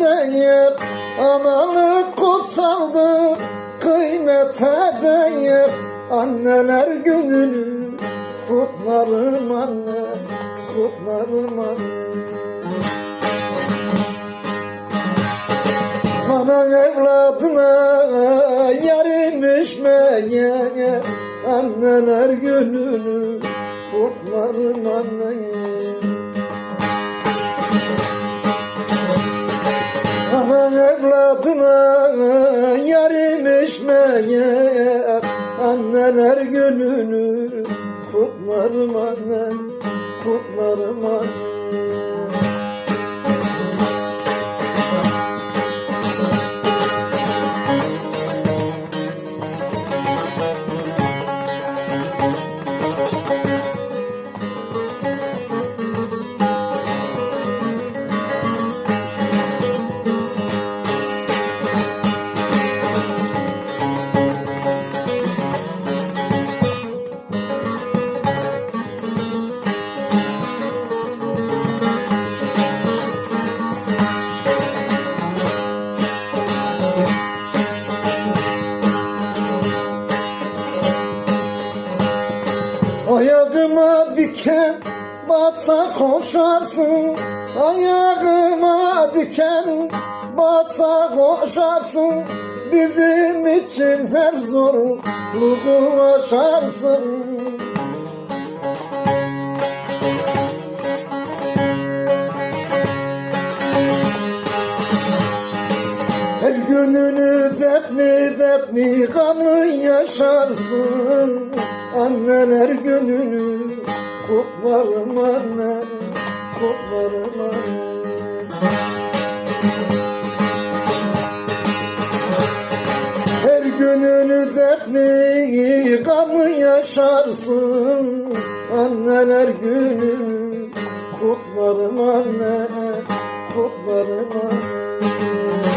değer. Analık kutsaldır kıymete değer. Anneler gününü kutlarım anne Kutlarım anne. Anan evladına yarimiş meğer Anneler gününü kutlarım anneye meğer Anneler gününü kutlarım annem Kutlarım annem Ayağıma diken batsa koşarsın. Ayağıma diken batsa koşarsın. Bizim için her zorluğu aşarsın. Her gününü dertli dertli gamı yaşarsın Anneler gününü kutlarım anne Kutlarım anne Her gününü dertli gamı yaşarsın? Anneler gününü kutlarım anne Kutlarım anne